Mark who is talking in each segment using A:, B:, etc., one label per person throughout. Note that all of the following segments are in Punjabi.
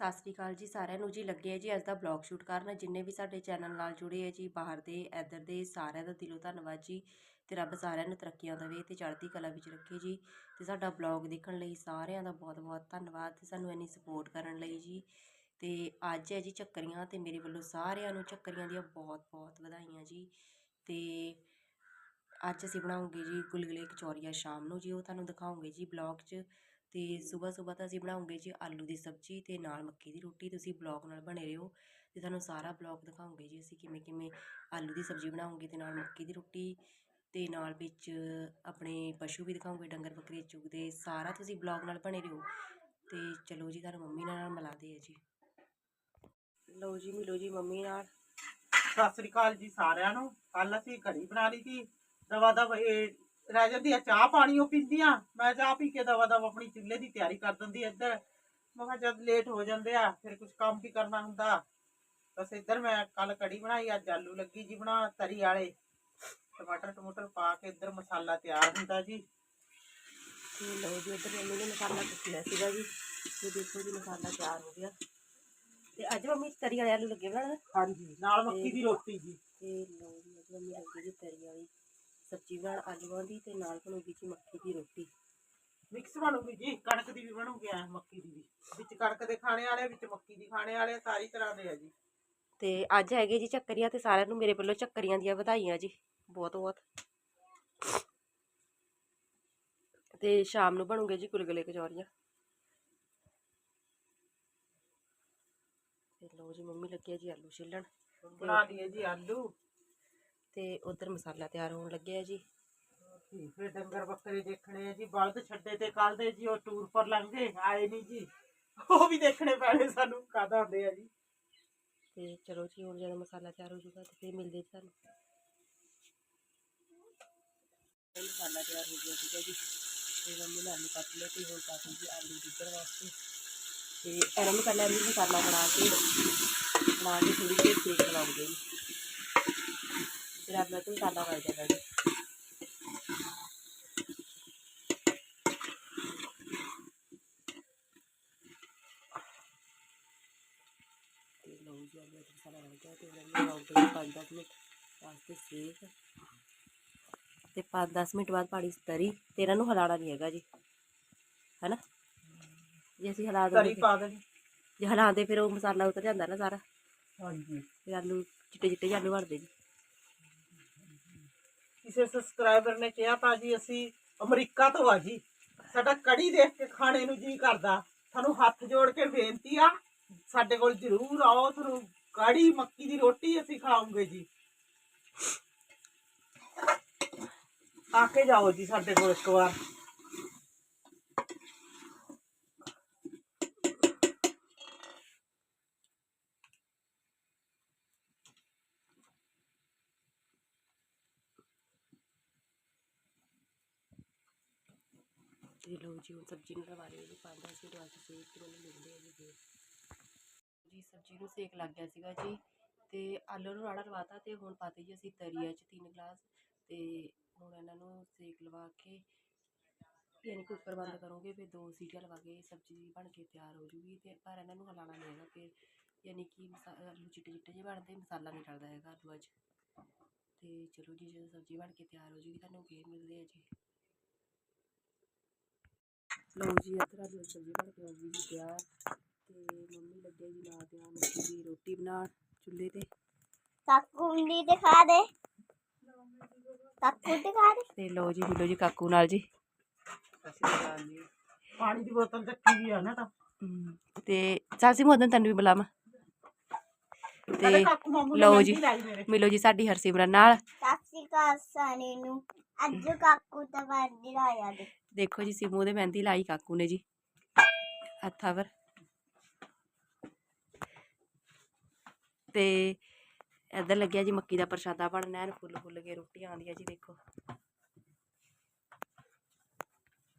A: ਸਤਿ ਸ੍ਰੀ ਅਕਾਲ ਜੀ ਸਾਰਿਆਂ ਨੂੰ। ਜੀ ਲੱਗੇ ਹੈ ਜੀ ਅੱਜ ਦਾ ਬਲੌਗ ਸ਼ੂਟ ਕਰਨ। ਜਿੰਨੇ ਵੀ ਸਾਡੇ ਚੈਨਲ ਨਾਲ ਜੁੜੇ ਹੈ ਜੀ, ਬਾਹਰ ਦੇ, ਇੱਧਰ ਦੇ, ਸਾਰਿਆਂ ਦਾ ਦਿਲੋਂ ਧੰਨਵਾਦ ਜੀ। ਤੇ ਰੱਬ ਸਾਰਿਆਂ ਨੂੰ ਤਰੱਕੀਆਂ ਦੇਵੇ ਤੇ ਚੜ੍ਹਦੀ ਕਲਾ ਵਿੱਚ ਰੱਖੇ ਜੀ। ਤੇ ਸਾਡਾ ਬਲੌਗ ਦੇਖਣ ਲਈ ਸਾਰਿਆਂ ਦਾ ਬਹੁਤ-ਬਹੁਤ ਧੰਨਵਾਦ ਤੇ ਸਾਨੂੰ ਇੰਨੀ ਸਪੋਰਟ ਕਰਨ ਲਈ ਜੀ। ਤੇ ਅੱਜ ਹੈ ਜੀ ਚੱਕਰੀਆਂ ਤੇ ਮੇਰੇ ਵੱਲੋਂ ਸਾਰਿਆਂ ਨੂੰ ਚੱਕਰੀਆਂ ਦੀਆਂ ਬਹੁਤ-ਬਹੁਤ ਵਧਾਈਆਂ ਜੀ। ਤੇ ਅੱਜ ਅਸੀਂ ਬਣਾਉਂਗੇ ਜੀ ਗੁਲਗੁਲੇ ਕਚੌਰੀਆਂ ਸ਼ਾਮ ਨੂੰ ਜੀ, ਉਹ ਤੁਹਾਨੂੰ ਦਿਖਾਉਂਗੇ ਜੀ ਬਲੌਗ 'ਚ। ਅਤੇ ਸਵੇਰ ਸਵੇਰ ਤਾਂ ਅਸੀਂ ਬਣਾਉਂਗੇ ਜੀ ਆਲੂ ਦੀ ਸਬਜ਼ੀ ਅਤੇ ਨਾਲ ਮੱਕੀ ਦੀ ਰੋਟੀ, ਤੁਸੀਂ ਬਲੌਗ ਨਾਲ ਬਣੇ ਰਹੋ ਅਤੇ ਤੁਹਾਨੂੰ ਸਾਰਾ ਬਲੌਗ ਦਿਖਾਉਂਗੇ ਜੀ ਅਸੀਂ ਕਿਵੇਂ ਕਿਵੇਂ ਆਲੂ ਦੀ ਸਬਜ਼ੀ ਬਣਾਉਂਗੇ ਅਤੇ ਨਾਲ ਮੱਕੀ ਦੀ ਰੋਟੀ ਅਤੇ ਨਾਲ ਵਿੱਚ ਆਪਣੇ ਪਸ਼ੂ ਵੀ ਦਿਖਾਉਂਗੇ, ਡੰਗਰ ਬੱਕਰੇ ਚੁਗਦੇ, ਸਾਰਾ ਤੁਸੀਂ ਬਲੌਗ ਨਾਲ ਬਣੇ ਰਹੋ ਅਤੇ ਚਲੋ ਜੀ ਤੁਹਾਨੂੰ ਮੰਮੀ ਨਾਲ ਮਿਲਾਦੇ ਆ ਜੀ। ਲਓ ਜੀ, ਮਿਲੋ ਜੀ ਮੰਮੀ ਨਾਲ।
B: ਸਤਿ ਸ੍ਰੀ ਅਕਾਲ ਜੀ ਸਾਰਿਆਂ ਨੂੰ। ਕੱਲ ਅਸੀਂ ਕੜੀ ਬਣਾ ਲਈ ਸੀ। ਦਵਾ ਦਵ ਇਹ ਰਹਿ ਜਾਂਦੀ ਆ ਚਾਹ ਪਾਣੀ ਉਹ ਪੀਂਦੀਆਂ ਮੈਂ ਚਾਹ ਪੀ ਕੇ ਦਵਾ ਦਵ ਆਪਣੀ ਚੁੱਲ੍ਹੇ ਦੀ ਤਿਆਰੀ ਕਰ ਦਿੰਦੀ ਇੱਧਰ। ਮੈਂ ਕਿਹਾ ਜਦ ਲੇਟ ਹੋ ਜਾਂਦੇ ਆ ਫਿਰ ਕੁਝ ਕੰਮ ਵੀ ਕਰਨਾ ਹੁੰਦਾ। ਬਸ ਇੱਧਰ ਮੈਂ ਕੱਲ ਕੜੀ ਬਣਾਈ ਅੱਜ ਆਲੂ ਲੱਗੀ ਜੀ ਬਣਾ ਤਰੀ ਵਾਲੇ। ਟਮਾਟਰ ਟਮਾਟਰ ਪਾ ਕੇ ਇੱਧਰ ਮਸਾਲਾ ਤਿਆਰ ਹੁੰਦਾ ਜੀ।
A: ਤੇ ਲਓ ਜੀ ਇੱਧਰ ਮੰਮੀ ਨੇ ਮਸਾਲਾ ਕੁੱਟਿਆ ਸੀਗਾ ਜੀ। ਤੇ ਦੇਖੋ ਜੀ ਮਸਾਲਾ ਤਿਆਰ ਹੋ ਗਿਆ। ਤੇ ਅੱਜ ਮੰਮੀ ਤਰੀ ਵਾਲੇ ਆਲੂ ਲੱਗੇ ਬਣਾਉਣ?
B: ਹਾਂਜੀ ਨਾਲ ਮੱਕੀ ਦੀ ਰੋਟੀ ਜੀ।
A: ਤੇ ਲਓ ਜੀ ਅੱਜ ਮੰਮੀ ਲੱਗੀ ਜੀ ਤਰੀ ਵਾਲੀ। ਸਬਜ਼ੀ ਬਣਾਉਣ ਆਲੂਆਂ ਦੀ ਤੇ ਨਾਲ ਬਣੂਗੀ ਜੀ ਮੱਕੀ ਦੀ ਰੋਟੀ।
B: ਮਿਕਸ ਬਣੂਗੀ ਜੀ ਕਣਕ ਦੀ ਵੀ ਬਣੂਗੀ ਐ ਮੱਕੀ ਦੀ ਵੀ। ਵਿੱਚ ਕਣਕ ਦੇ ਖਾਣੇ ਵਾਲੇ ਵਿੱਚ ਮੱਕੀ ਦੀ ਖਾਣੇ ਵਾਲੇ ਸਾਰੀ ਤਰ੍ਹਾਂ ਦੇ ਆ ਜੀ।
A: ਤੇ ਅੱਜ ਹੈਗੇ ਜੀ ਚੱਕਰੀਆਂ ਤੇ ਸਾਰਿਆਂ ਨੂੰ ਮੇਰੇ ਵੱਲੋਂ ਚੱਕਰੀਆਂ ਦੀਆਂ ਵਧਾਈਆਂ ਜੀ ਬਹੁਤ ਬਹੁਤ ਤੇ ਸ਼ਾਮ ਨੂੰ ਬਣੂਗੇ ਜੀ ਗੁਲਗੁਲੇ ਕਚੌਰੀਆਂ। ਤੇ ਲਓ ਜੀ ਮੰਮੀ ਲੱਗੀ ਆ ਜੀ ਆਲੂ ਛਿੱਲਣ।
B: ਬਣਾ ਲਈਏ ਜੀ ਆਲੂ।
A: ਤੇ ਉਧਰ ਮਸਾਲਾ ਤਿਆਰ ਹੋਣ ਲੱਗਿਆ ਜੀ।
B: ਫਿਰ ਡੰਗਰ ਬੱਕਰੇ ਦੇਖਣੇ ਆ ਜੀ ਬਲਦ ਛੱਡੇ ਤੇ ਕੱਲ ਦੇ ਜੀ ਉਹ ਟੂਰ ਪਰ ਲੰਘੇ ਆਏ ਨਹੀਂ ਜੀ। ਉਹ ਵੀ ਦੇਖਣੇ ਪੈਣੇ ਸਾਨੂੰ ਕਦ ਆਉਂਦੇ ਆ ਜੀ।
A: ਤੇ ਚਲੋ ਜੀ ਹੁਣ ਜਦੋਂ ਮਸਾਲਾ ਤਿਆਰ ਹੋ ਜਾਊਗਾ ਤੇ ਫਿਰ ਮਿਲਦੇ ਜੀ ਤੁਹਾਨੂੰ। ਮਸਾਲਾ ਤਿਆਰ ਹੋ ਗਿਆ ਸੀਗਾ ਜੀ। ਤੇ ਮੰਮੀ ਨੇ ਆਲੂ ਕੱਟ ਲਏ ਤੇ ਹੁਣ ਜੀ ਆਲੂ ਡਿੱਗਣ ਵਾਸਤੇ। ਤੇ ਇਹਨਾਂ ਨੂੰ ਪਹਿਲਾਂ ਇਹਨੂੰ ਮਸਾਲਾ ਬਣਾ ਕੇ ਬਣਾ ਕੇ ਥੋੜੀ ਜਿਹੀ ਸੇਕ ਲਾਉਂਗੇ। ਜੀ ਫਿਰ ਆਪਣਾ ਤੋਂ ਮਸਾਲਾ ਬਣ ਜਾਏਗਾ ਜੀ ਤੇ ਲਓ ਜੀ ਆਲੂ ਦਾ ਮਸਾਲਾ ਬਣ ਗਿਆ ਤੇ ਇਹਨਾਂ ਨੂੰ ਲਾਉਂਗੇ 5-10 ਮਿੰਟ ਵਾਸਤੇ ਸੇਕ ਤੇ 5-10 ਮਿੰਟ ਬਾਅਦ ਪਾਣੀ ਤਰੀ ਤੇ ਇਹਨਾਂ ਨੂੰ ਹਿਲਾਉਣਾ ਨਹੀਂ ਹੈਗਾ ਜੀ ਹੈਨਾ ਜੇ ਅਸੀਂ ਹਿਲਾ
B: ਤਰੀ
A: ਦਿੰਦੇ
B: ਪਾ ਦੇਣੀ
A: ਜੇ ਹਿਲਾਉਂਦੇ ਫਿਰ ਉਹ ਮਸਾਲਾ ਉਤਰ ਜਾਂਦਾ ਨਾ ਸਾਰਾ
B: ਹਾਂਜੀ
A: ਫਿਰ ਆਲੂ ਚਿੱਟੇ ਚਿੱਟੇ ਜਿਹੇ ਆਲੂ ਬਣਦੇ ਜੀ
B: ਕਿਸੇ ਸਬਸਕ੍ਰਾਈਬਰ ਨੇ ਕਿਹਾ ਤਾਂ ਅਸੀਂ ਅਮਰੀਕਾ ਤੋਂ ਆ ਜੀ। ਸਾਡਾ ਕੜੀ ਦੇਖ ਕੇ ਖਾਣੇ ਨੂੰ ਜੀ ਕਰਦਾ। ਤੁਹਾਨੂੰ ਹੱਥ ਜੋੜ ਕੇ ਬੇਨਤੀ ਆ, ਸਾਡੇ ਕੋਲ ਜ਼ਰੂਰ ਆਓ, ਤੁਹਾਨੂੰ ਕੜੀ ਮੱਕੀ ਦੀ ਰੋਟੀ ਅਸੀਂ ਖਾਵਾਂਗੇ ਜੀ। ਆ ਕੇ ਜਾਓ ਜੀ ਸਾਡੇ ਕੋਲ ਇੱਕ ਵਾਰ।
A: ਤੇ ਲਓ ਜੀ, ਹੁਣ ਸਬਜ਼ੀ ਨੂੰ ਲਵਾ ਰਹੇ ਜੀ, ਪੰਜ ਸੀ ਮਿੰਟ ਵਾਸਤੇ ਸੇਕ ਤੇ ਮੈਨੂੰ ਮਿਲਦੇ ਆ ਜੀ ਫਿਰ। ਜੀ, ਸਬਜ਼ੀ ਨੂੰ ਸੇਕ ਲੱਗ ਗਿਆ ਸੀਗਾ ਜੀ ਤੇ ਆਲੂ ਨੂੰ ਰਾੜਾ ਲਵਾਤਾ ਤੇ ਹੁਣ ਪਾਤੇ ਜੀ ਅਸੀਂ ਤਰੀਆ ਚ ਤਿੰਨ ਗਲਾਸ ਤੇ ਹੁਣ ਇਹਨਾਂ ਨੂੰ ਸੇਕ ਲਵਾ ਕੇ ਯਾਨੀ ਕਿ ਉੱਪਰ ਬੰਦ ਕਰੋਗੇ, ਫਿਰ ਦੋ ਸੀਟੀਆਂ ਲਵਾ ਕੇ ਸਬਜ਼ੀ ਬਣ ਕੇ ਤਿਆਰ ਹੋ ਜੂਗੀ ਤੇ ਪਰ ਇਹਨਾਂ ਨੂੰ ਹਲਾਣਾ ਨਹੀਂ ਹੈਗਾ ਫਿਰ ਯਾਨੀ ਕਿ ਮਸਾ, ਆਲੂ ਚਿੱਟੇ ਚਿੱਟੇ ਜਿਹੇ ਬਣਦੇ, ਮਸਾਲਾ ਨਹੀਂ ਟਲਦਾ ਹੈਗਾ ਆਲੂਆਂ 'ਚ। ਤੇ ਚਲੋ ਜੀ, ਜਦੋਂ ਸਬਜ਼ੀ ਬਣ ਕੇ ਤਿਆਰ ਹੋ ਜੂਗੀ, ਤੁਹਾਨੂੰ ਫੇਰ ਮਿਲਦੇ ਆ ਜੀ। ਲਓ ਜੀ ਇੱਧਰ ਆਲੂ ਦੀ ਸਬਜ਼ੀ ਬਣ ਕੇ ਹੋ ਗਈ ਜੀ ਤਿਆਰ। ਤੇ ਮੰਮੀ ਲੱਗੇ ਜੀ ਨਾਲ ਤਿਆਰ ਮੱਕੀ ਦੀ ਰੋਟੀ ਬਣਾਉਣ ਚੁੱਲ੍ਹੇ ਤੇ।
C: ਕਾਕੂ ਦੀ ਦਿਖਾ ਦੇ। ਕਾਕੂ ਦਿਖਾ ਦੇ।
A: ਤੇ ਲਓ ਜੀ ਮਿਲੋ ਜੀ ਕਾਕੂ ਨਾਲ ਜੀ।
B: ਪਾਣੀ ਦੀ ਬੋਤਲ ਚੱਕੀ ਵੀ ਆ ਨਾ ਤਾਂ।
A: ਤੇ ਸਾਸੀ ਮੋਦਨ ਤੈਨੂੰ ਵੀ ਬੁਲਾਵਾਂ। ਤੇ
B: ਨੇ
A: ਲਓ ਜੀ। ਮਿਲੋ ਜੀ ਸਾਡੀ ਹਰਸਿਮਰਨ ਨਾਲ।
C: ਸਤਿ ਸ਼੍ਰੀ ਅਕਾਲ ਸਾਰਿਆਂ ਨੂੰ। ਅੱਜ ਕਾਕੂ ਤਾਂ ਬੰਦੀ ਲਾਇਆ ਦੇ
A: ਦੇਖੋ ਜੀ, ਸਿਮੂ ਦੇ ਮਹਿੰਦੀ ਲਾਈ ਕਾਕੂ ਨੇ ਜੀ। ਹੱਥਾਂ ਪਰ। ਤੇ ਇੱਧਰ ਲੱਗਿਆ ਜੀ, ਮੱਕੀ ਦਾ ਪ੍ਰਸ਼ਾਦਾ ਬਣਨਾ ਐਨ ਫੁੱਲ ਫੁੱਲ ਕੇ ਰੋਟੀ ਆਉਂਦੀ ਹੈ ਜੀ, ਦੇਖੋ।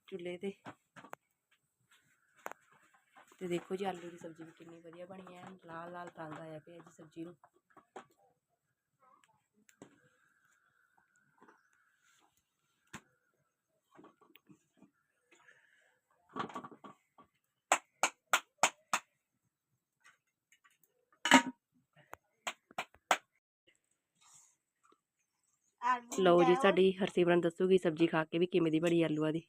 A: ਚੁੱਲ੍ਹੇ ਤੇ। ਤੇ ਦੇਖੋ ਜੀ, ਆਲੂ ਦੀ ਸਬਜ਼ੀ ਵੀ ਕਿੰਨੀ ਵਧੀਆ ਬਣੀ ਹੈ। ਲਾਲ ਲਾਲ ਰੰਗ ਆਇਆ ਪਿਆ ਜੀ ਸਬਜ਼ੀ ਨੂੰ। ਲਓ ਜੀ ਸਾਡੀ ਹਰਸਿਮਰਨ ਦੱਸੂਗੀ ਸਬਜ਼ੀ ਖਾ ਕੇ ਵੀ ਕਿਵੇਂ ਦੀ ਬਣੀ ਆਲੂਆਂ ਦੀ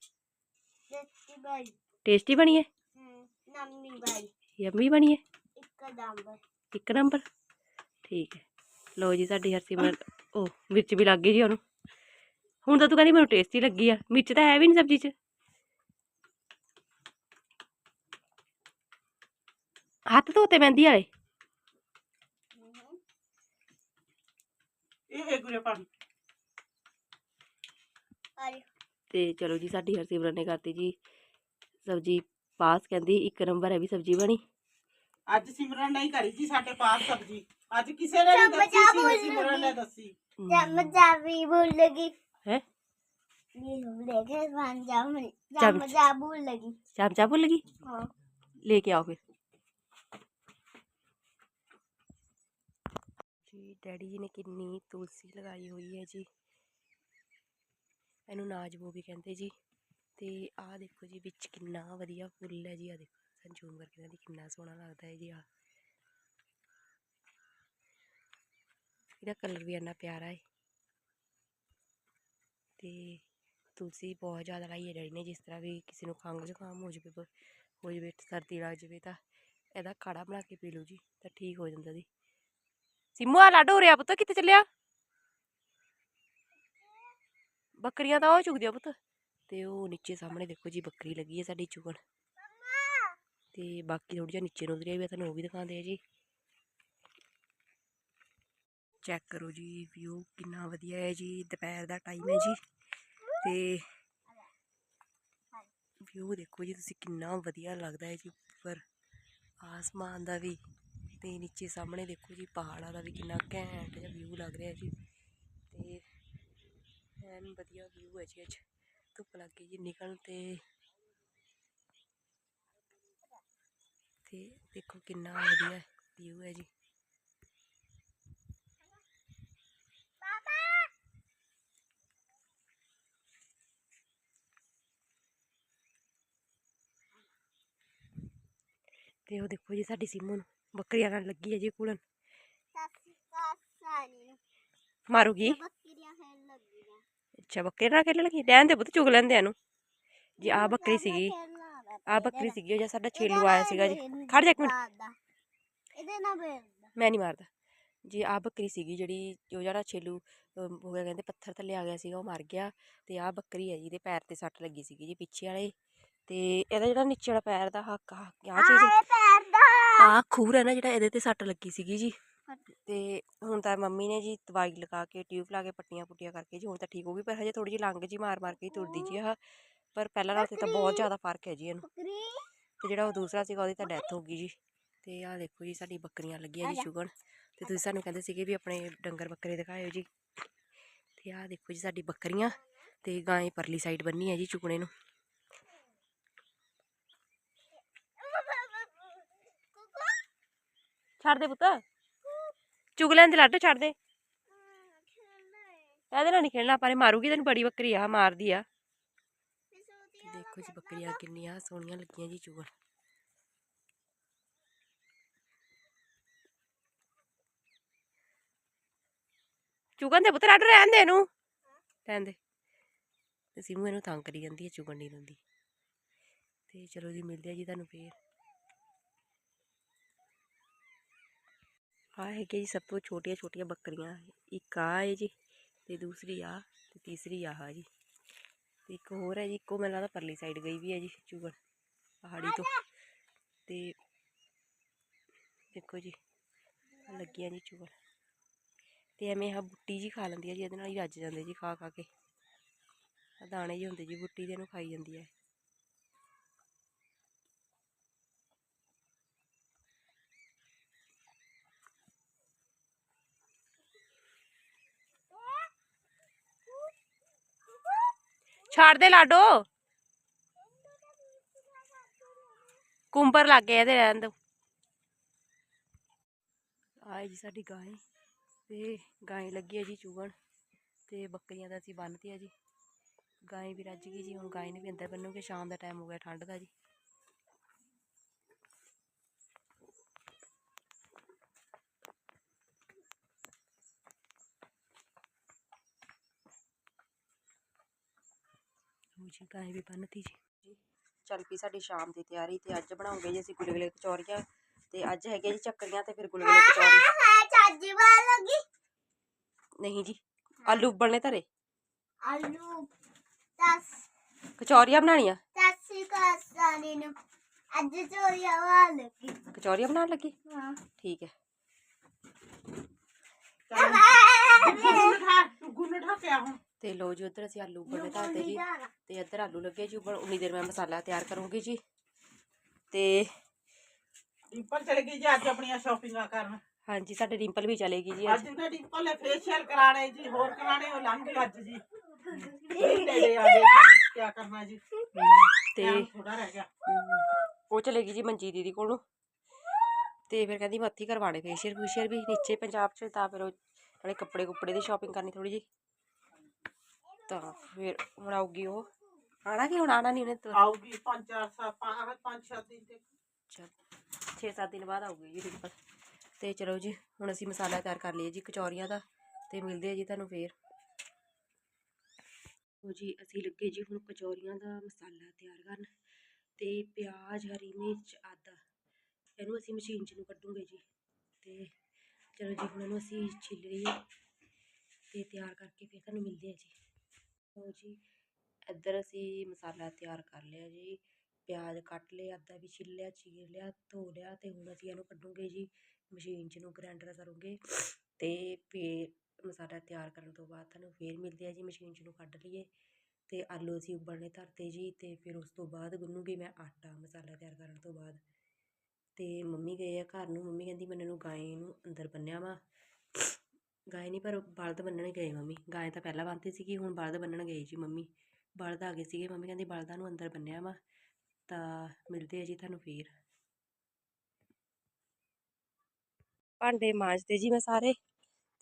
C: ਸੱਚੀ ਬਾਈ
A: ਟੇਸਟੀ ਬਣੀ ਹੈ
C: ਹਮ ਨੰਮੀ ਬਾਈ
A: ਯੰਮੀ ਬਣੀ ਹੈ
C: ਇੱਕ ਨੰਬਰ
A: ਇੱਕ ਨੰਬਰ ਠੀਕ ਹੈ ਲਓ ਜੀ ਸਾਡੀ ਹਰਸਿਮਰਨ ਉਹ ਮਿਰਚ ਵੀ ਲੱਗ ਗਈ ਜੀ ਉਹਨੂੰ ਹੁਣ ਤਾਂ ਤੂੰ ਕਹਿੰਦੀ ਮੈਨੂੰ ਟੇਸਟੀ ਲੱਗੀ ਆ ਮਿਰਚ ਤਾਂ ਹੈ ਵੀ ਨਹੀਂ ਸਬਜ਼ੀ 'ਚ ਹੱਥ ਧੋਤੇ ਮਹਿੰਦੀ ਵਾਲੇ
B: ਇਹ ਇਹ ਗੁਰੇ ਪਾਣੀ
C: ਅਰੇ
A: ਤੇ ਚਲੋ ਜੀ ਸਾਡੀ ਹਰਸਿਮਰਨ ਨੇ ਕਰਤੀ ਜੀ। ਸਬਜ਼ੀ ਪਾਸ ਕਹਿੰਦੀ ਇੱਕ ਨੰਬਰ ਹੈ ਵੀ ਸਬਜ਼ੀ ਬਣੀ।
B: ਅੱਜ ਸਿਮਰਨ ਨਹੀਂ ਕਰੀ ਜੀ ਸਾਡੇ ਪਾਸ ਸਬਜੀ। ਅੱਜ ਕਿਸੇ ਨੇ ਨਹੀਂ
C: ਚੱਲ
B: ਦੱਸੀ
C: ਬਚਾ
B: ਸੀ
C: ਬੋਲ
B: ਸਿਮਰਨ ਨੇ ਦੱਸੀ।
C: ਜਮ ਜਾਵੀ ਭੁੱਲ ਗਈ।
A: ਹੈ?
C: ਇਹ ਭੁੱਲ ਗਏ ਬਣ ਜਾਮ
A: ਚੱਲ।
C: ਜਮ ਜਾ ਭੁੱਲ ਗਈ।
A: ਚਮਚਾ ਭੁੱਲ ਗਈ?
C: ਹਾਂ।
A: ਲੈ ਕੇ ਆਓ ਫਿਰ ਜੀ ਡੈਡੀ ਜੀ ਨੇ ਕਿੰਨੀ ਤੁਲਸੀ ਲਗਾਈ ਹੋਈ ਹੈ ਜੀ ਇਹਨੂੰ ਨਾਜਬੋ ਵੀ ਕਹਿੰਦੇ ਜੀ। ਤੇ ਆਹ ਦੇਖੋ ਜੀ ਵਿੱਚ ਕਿੰਨਾ ਵਧੀਆ ਫੁੱਲ ਹੈ ਜੀ, ਆਹ ਦੇਖੋ ਸੰਜੂਮ ਕਰਕੇ ਦੀ ਕਿੰਨਾ ਸੋਹਣਾ ਲੱਗਦਾ ਹੈ ਜੀ ਆਹ। ਇਹਦਾ ਕਲਰ ਵੀ ਇੰਨਾ ਪਿਆਰਾ ਹੈ। ਤੇ ਤੁਲਸੀ ਬਹੁਤ ਜ਼ਿਆਦਾ ਲਾਈ ਹੈ ਡੈਡੀ ਨੇ, ਜਿਸ ਤਰ੍ਹਾਂ ਵੀ ਕਿਸੇ ਨੂੰ ਖੰਘ ਜ਼ੁਕਾਮ ਹੋ ਜਾਵੇ ਹੋ ਜਾਵੇ ਸਰਦੀ ਲੱਗ ਜਾਵੇ ਤਾਂ ਇਹਦਾ ਕਾੜਾ ਬਣਾ ਕੇ ਪੀ ਲਓ ਜੀ, ਤਾਂ ਠੀਕ ਹੋ ਜਾਂਦਾ ਜੀ। ਸਿੰਮੂ ਆ ਲਾਡੋ ਹੋ ਪੁੱਤ, ਕਿੱਥੇ ਚੱਲਿਆ? ਬੱਕਰੀਆਂ ਤਾਂ ਉਹ ਆ ਪੁੱਤ। ਤੇ ਉਹ ਨੀਚੇ ਸਾਹਮਣੇ ਦੇਖੋ ਜੀ ਬੱਕਰੀ ਲੱਗੀ ਹੈ ਸਾਡੀ ਚੁਗਣ। ਤੇ ਬਾਕੀ ਥੋੜੀ ਜਿਹਾ ਨੀਚੇ ਨੂੰ ਉਤਰਿਆ ਵੀ ਤੁਹਾਨੂੰ ਉਹ ਵੀ ਦਿਖਾਉਂਦੇ ਆ ਜੀ। ਚੈੱਕ ਕਰੋ ਜੀ ਵਿਊ ਕਿੰਨਾ ਵਧੀਆ ਹੈ ਜੀ, ਦੁਪਹਿਰ ਦਾ ਟਾਈਮ ਹੈ ਜੀ। ਤੇ ਵਿਊ ਦੇਖੋ ਜੀ, ਤੁਸੀਂ ਕਿੰਨਾ ਵਧੀਆ ਲੱਗਦਾ ਹੈ ਜੀ ਉੱਪਰ। ਆਸਮਾਨ ਦਾ ਵੀ ਤੇ ਨੀਚੇ ਸਾਹਮਣੇ ਦੇਖੋ ਜੀ, ਪਹਾੜਾਂ ਦਾ ਵੀ ਕਿੰਨਾ ਘੈਂਟ ਜਿਹਾ ਵਿਊ ਲੱਗ ਰਿਹਾ ਜੀ। ਐਨ ਵਧੀਆ ਵਿਊ ਹੈ ਜੀ ਅੱਜ। ਧੁੱਪ ਲੱਗ ਗਈ ਜੀ ਨਿਕਲਣ ਤੇ। ਤੇ ਦੇਖੋ ਕਿੰਨਾ ਵਧੀਆ ਵਿਊ ਹੈ ਜੀ। ਤੇ ਉਹ ਦੇਖੋ ਜੀ ਸਾਡੀ ਸਿੰਮੂ ਨੂੰ ਬੱਕਰੀਆਂ ਨਾਲ ਲੱਗੀ ਹੈ ਜੀ ਕੁਲਨ
C: ਸੱਚੀ ਕਾਸਾਨੀ ਨੂੰ।
A: ਮਾਰੂਗੀ।
C: ਬੱਕਰੀਆਂ ਖੇਲ ਲੱਗੀਆਂ
A: ਅੱਛਾ ਬੱਕਰੀ ਨਾਲ ਖੇਲਣ ਲੱਗੀ ਰਹਿਣ ਦੇ ਪੁੱਤ ਚੁਗ ਲੈਂਦੇ ਇਹਨੂੰ। ਜੀ ਆ ਬੱਕਰੀ ਸੀਗੀ ਆ ਬੱਕਰੀ ਸੀਗੀ ਉਹ ਜਿਹੜਾ ਸਾਡਾ ਛੇਲੂ ਆਇਆ ਸੀਗਾ ਜੀ। ਖੜ ਜਾ ਇੱਕ ਮਿੰਟ।
C: ਇਹਦੇ ਨਾਲ
A: ਮੈਂ ਨਹੀਂ ਮਾਰਦਾ। ਜੀ ਆ ਬੱਕਰੀ ਸੀਗੀ ਜਿਹੜੀ ਜੋ ਜਿਹੜਾ ਛੇਲੂ ਹੋ ਗਿਆ ਕਹਿੰਦੇ ਪੱਥਰ ਥੱਲੇ ਆ ਗਿਆ ਸੀਗਾ ਉਹ ਮਰ ਗਿਆ। ਤੇ ਆ ਬੱਕਰੀ ਹੈ ਜੀ ਇਹਦੇ ਪੈਰ ਤੇ ਸੱਟ ਲੱਗੀ ਸੀਗੀ ਜੀ ਪਿੱਛੇ ਵਾਲੇ। ਤੇ ਇਹਦਾ ਜਿਹੜਾ ਨੀਚੇ ਵਾਲਾ ਪੈਰ ਦਾ ਹੱਕ ਆ? ਚੀਜ਼
C: ਦਾ।
A: ਆ ਖੂਰ ਹੈ ਨਾ ਜਿਹੜਾ ਇਹਦੇ ਤੇ ਸੱਟ ਲੱਗੀ ਸੀਗੀ ਜੀ। ਤੇ ਹੁਣ ਤਾਂ ਮੰਮੀ ਨੇ ਜੀ ਦਵਾਈ ਲਗਾ ਕੇ ਟਿਊਬ ਲਾ ਕੇ ਪੱਟੀਆਂ ਪੁੱਟੀਆਂ ਕਰਕੇ ਜੀ ਹੁਣ ਤਾਂ ਠੀਕ ਹੋ ਗਈ ਪਰ ਹਜੇ ਥੋੜੀ ਜਿਹੀ ਲੰਗ ਜੀ ਮਾਰ ਮਾਰ ਕੇ ਹੀ ਤੁਰਦੀ ਜੀ ਆਹ। ਪਰ ਪਹਿਲਾਂ ਨਾਲੋਂ ਤੇ ਤਾਂ ਬਹੁਤ ਜ਼ਿਆਦਾ ਫ਼ਰਕ ਹੈ ਜੀ ਇਹਨੂੰ। ਤੇ ਜਿਹੜਾ ਉਹ ਦੂਸਰਾ ਸੀਗਾ ਉਹਦੀ ਤਾਂ ਡੈਥ ਹੋ ਗਈ ਜੀ। ਤੇ ਆਹ ਦੇਖੋ ਜੀ ਸਾਡੀ ਬੱਕਰੀਆਂ ਲੱਗੀਆਂ ਜੀ ਚੁਗਣ ਤੇ ਤੁਸੀਂ ਸਾਨੂੰ ਕਹਿੰਦੇ ਸੀਗੇ ਵੀ ਆਪਣੇ ਡੰਗਰ ਬੱਕਰੇ ਦਿਖਾਇਓ ਜੀ। ਤੇ ਆਹ ਦੇਖੋ ਜੀ ਸਾਡੀ ਬੱਕਰੀਆਂ ਤੇ ਗਾਂ ਇਹ ਪਰਲੀ ਸਾਈਡ ਬੰਨੀ ਹੈ ਜੀ ਚੁਗਣੇ ਨੂੰ। ਛੱਡ ਦੇ ਪੁੱਤ। ਚੁਗ ਲੈਣ ਦੇ ਲੱਟ ਛੱਡ ਦੇ। ਇਹਦੇ ਨਾਲ ਨਹੀਂ ਖੇਡਣਾ ਆਪਾਂ ਨੇ ਮਾਰੂਗੀ ਤੈਨੂੰ ਬੜੀ ਬੱਕਰੀ ਆ ਮਾਰਦੀ ਆ। ਦੇਖੋ ਜੀ ਬੱਕਰੀਆਂ ਕਿੰਨੀਆਂ ਸੋਹਣੀਆਂ ਲੱਗੀਆਂ ਜੀ ਚੁਗਣ ਚੁਗਣ ਦੇ ਪੁੱਤ ਰੱਡ ਰਹਿਣ ਦੇ ਇਹਨੂੰ। ਰਹਿਣ ਦੇ। ਤੇ ਸਿਮੂ ਇਹਨੂੰ ਤੰਗ ਕਰੀ ਜਾਂਦੀ ਹੈ ਚੁਗਣ ਨਹੀਂ ਦਿੰਦੀ। ਤੇ ਚਲੋ ਜੀ ਮਿਲਦੇ ਆ ਜੀ ਤੁਹਾਨੂੰ ਫੇਰ। ਆ ਹੈਗੇ ਜੀ ਸਭ ਤੋਂ ਛੋਟੀਆਂ ਛੋਟੀਆਂ ਬੱਕਰੀਆਂ, ਇੱਕ ਆ ਹੈ ਜੀ ਤੇ ਦੂਸਰੀ ਆ ਤੇ ਤੀਸਰੀ ਆਹ ਜੀ। ਤੇ ਇੱਕ ਹੋਰ ਹੈ ਜੀ, ਇੱਕੋ ਮੈਨੂੰ ਲੱਗਦਾ ਪਰਲੀ ਸਾਈਡ ਗਈ ਵੀ ਹੈ ਜੀ ਚੁਗਣ ਪਹਾੜੀ ਤੋਂ। ਤੇ ਦੇਖੋ ਜੀ ਲੱਗੀਆਂ ਜੀ ਚੁਗਣ ਤੇ ਐਵੇਂ ਆਹ ਬੁੱਟੀ ਜੀ ਖਾ ਲੈਂਦੀ ਹੈ ਜੀ, ਇਹਦੇ ਨਾਲ ਹੀ ਰੱਜ ਜਾਂਦੇ ਜੀ ਖਾ ਖਾ ਕੇ। ਆਹ ਦਾਣੇ ਜੀ ਹੁੰਦੇ ਜੀ, ਬੁੱਟੀ ਦੇ ਨੂੰ ਖਾਈ ਜਾਂਦੀ ਹੈ ਛੱਡ ਦੇ ਲਾਡੋ ਕੁੰਬਰ ਲੱਗ ਗਏ ਇਹਦੇ ਰਹਿਣ ਦੋ ਆਏ ਜੀ ਸਾਡੀ ਗਾਂ ਤੇ ਗਾਂ ਲੱਗੀ ਹੈ ਜੀ ਚੁਗਣ ਤੇ ਬੱਕਰੀਆਂ ਦਾ ਅਸੀਂ ਬੰਨ੍ਹਤੇ ਆ ਜੀ ਗਾਂ ਵੀ ਰੱਜ ਗਈ ਜੀ ਹੁਣ ਗਾਂ ਨੂੰ ਵੀ ਅੰਦਰ ਬੰਨੂਗੇ ਸ਼ਾਮ ਦਾ ਟਾਈਮ ਹੋ ਗਿਆ ਠੰਡ ਦਾ ਜੀ ਜੀ ਗਾਂ ਵੀ ਬੰਨਤੀ ਜੀ ਚੱਲ ਪਈ ਸਾਡੀ ਸ਼ਾਮ ਦੀ ਤਿਆਰੀ ਤੇ ਅੱਜ ਬਣਾਉਂਗੇ ਜੀ ਅਸੀਂ ਗੁਲਗੁਲੇ ਕਚੌਰੀਆਂ ਤੇ ਅੱਜ ਹੈਗੇ ਜੀ ਚੱਕਰੀਆਂ ਤੇ ਫਿਰ ਗੁਲਗੁਲੇ ਕਚੌਰੀ
C: ਹੈ ਚਾਜੀ ਵਾਲ ਲੱਗੀ
A: ਨਹੀਂ ਜੀ ਆਲੂ ਉਬਲਣੇ ਧਰੇ
C: ਆਲੂ ਦਸ
A: ਕਚੌਰੀਆਂ ਬਣਾਉਣੀਆਂ
C: ਦਸ ਕਾਸਾਨੀ ਨੂੰ ਅੱਜ ਚੋਰੀਆ ਵਾਲ ਲੱਗੀ
A: ਕਚੌਰੀਆਂ ਬਣਾਉਣ ਲੱਗੀ
C: ਹਾਂ
A: ਠੀਕ ਹੈ
B: ਗੁੰਨ ਠਾ ਗੁੰਨ ਠਾ ਪਿਆ ਹੁਣ
A: ਤੇ ਲੋ ਜੀ ਉਧਰ ਅਸੀਂ ਆਲੂ ਉਬਲਣੇ ਧਰਦੇ ਜੀ। ਤੇ ਇੱਧਰ ਆਲੂ ਲੱਗੇ ਜੀ ਉਬਲ ਉਨੀ ਦੇਰ ਮੈਂ ਮਸਾਲਾ ਤਿਆਰ ਕਰੂੰਗੀ ਜੀ। ਤੇ
B: ਡਿੰਪਲ ਚਲੇ ਗਈ ਜੀ ਅੱਜ ਆਪਣੀਆਂ ਸ਼ਾਪਿੰਗਾਂ ਕਰਨ।
A: ਹਾਂਜੀ ਸਾਡੇ ਰਿੰਪਲ ਵੀ ਚਲੇਗੀ ਜੀ
B: ਅੱਜ। ਉਹਨੇ ਡਿੰਪਲ ਨੇ ਫੇਸ਼ੀਅਲ ਕਰਾਣੇ ਜੀ ਹੋਰ ਕਰਾਣੇ ਉਹ ਲੰਘ ਗਏ ਅੱਜ ਜੀ। ਕੀ ਕਰਨਾ ਜੀ।
A: ਤੇ
B: ਥੋੜਾ ਰਹਿ ਗਿਆ।
A: ਉਹ ਚਲੇਗੀ ਜੀ ਮਨਜੀਤ ਦੀਦੀ ਕੋਲ। ਤੇ ਫਿਰ ਕਹਿੰਦੀ ਮੈਂ ਹੱਥੀਂ ਕਰਵਾਣੇ ਫੇਸ਼ੀਅਲ ਫੂਸ਼ੀਅਲ ਵੀ ਨੀਚੇ ਪੰਜਾਬ 'ਚ ਤਾਂ ਫਿਰ ਉਹ ਨਾਲੇ ਕੱਪੜੇ ਕੁੱਪੜੇ ਦੀ ਸ਼ਾਪਿੰਗ ਕਰਨੀ ਥੋੜੀ ਜੀ ਤਾਂ ਫਿਰ ਹੁਣ ਆਊਗੀ ਉਹ। ਆਣਾ ਕਿ ਹੁਣ ਆਣਾ ਨਹੀਂ ਉਹਨੇ ਤਾਂ?
B: ਆਊਗੀ ਪੰਜ ਚਾਰ ਸਾ ਪੰਜ ਪੰਜ ਛੇ ਦਿਨ ਤੇ।
A: ਚਲ 6-7 ਦਿਨ ਬਾਅਦ ਆਊਗੀ ਜੀ ਰਿੰਪਲ ਤੇ ਚਲੋ ਜੀ ਹੁਣ ਅਸੀਂ ਮਸਾਲਾ ਤਿਆਰ ਕਰ ਲਈਏ ਜੀ ਕਚੌਰੀਆਂ ਦਾ ਤੇ ਮਿਲਦੇ ਆ ਜੀ ਤੁਹਾਨੂੰ ਫੇਰ। ਉਹ ਜੀ ਅਸੀਂ ਲੱਗੇ ਜੀ ਹੁਣ ਕਚੌਰੀਆਂ ਦਾ ਮਸਾਲਾ ਤਿਆਰ ਕਰਨ ਤੇ ਪਿਆਜ਼ ਹਰੀ ਮਿਰਚ ਆਦਾ ਇਹਨੂੰ ਅਸੀਂ ਮਸ਼ੀਨ 'ਚ ਨੂੰ ਕੱਢੂਗੇ ਜੀ। ਤੇ ਚਲੋ ਜੀ ਹੁਣ ਇਹਨੂੰ ਅਸੀਂ ਛਿੱਲ ਲਈਏ ਤੇ ਤਿਆਰ ਕਰਕੇ ਫਿਰ ਤੁਹਾਨੂੰ ਮਿਲਦੇ ਆ ਜੀ। ਉਹ ਜੀ। ਇੱਧਰ ਅਸੀਂ ਮਸਾਲਾ ਤਿਆਰ ਕਰ ਲਿਆ ਜੀ, ਪਿਆਜ਼ ਕੱਟ ਲਿਆ, ਅੱਧਾ ਵੀ ਛਿੱਲਿਆ, ਚੀਰ ਲਿਆ, ਧੋ ਲਿਆ ਅਤੇ ਹੁਣ ਅਸੀਂ ਇਹਨੂੰ ਕੱਢੂਗੇ ਜੀ ਮਸ਼ੀਨ 'ਚ ਨੂੰ ਗ੍ਰੈਂਡਰ ਕਰੂੰਗੇ ਅਤੇ ਫਿਰ ਮਸਾਲਾ ਤਿਆਰ ਕਰਨ ਤੋਂ ਬਾਅਦ ਤੁਹਾਨੂੰ ਫਿਰ ਮਿਲਦੇ ਆ ਜੀ ਮਸ਼ੀਨ 'ਚ ਨੂੰ ਕੱਢ ਲਈਏ ਅਤੇ ਆਲੂ ਅਸੀਂ ਉਬਲਣੇ ਧਰਤੇ ਜੀ ਅਤੇ ਫਿਰ ਉਸ ਤੋਂ ਬਾਅਦ ਗੁੰਨੂਗੀ ਮੈਂ ਆਟਾ ਮਸਾਲਾ ਤਿਆਰ ਕਰਨ ਤੋਂ ਬਾਅਦ। ਅਤੇ ਮੰਮੀ ਗਏ ਆ ਘਰ ਨੂੰ, ਮੰਮੀ ਕਹਿੰਦੀ ਮੈਨੂੰ ਨੂੰ ਗਾਂ ਨੂੰ ਅੰਦਰ ਬੰਨਿਆ ਵਾ ਗਾਂ ਨਹੀਂ ਪਰ ਬਲਦ ਬੰਨਣ ਗਏ ਮੰਮੀ। ਗਾਂ ਤਾਂ ਪਹਿਲਾਂ ਬੰਨ੍ਹਤੀ ਸੀਗੀ ਹੁਣ ਬਲਦ ਬੰਨਣ ਗਏ ਜੀ ਮੰਮੀ। ਬਲਦ ਆ ਗਏ ਸੀਗੇ ਮੰਮੀ ਕਹਿੰਦੀ ਬਲਦਾਂ ਨੂੰ ਅੰਦਰ ਬੰਨਿਆ ਵਾ ਤਾਂ ਮਿਲਦੇ ਆ ਜੀ ਤੁਹਾਨੂੰ ਫੇਰ। ਭਾਂਡੇ ਮਾਂਜਦੇ ਜੀ ਮੈਂ ਸਾਰੇ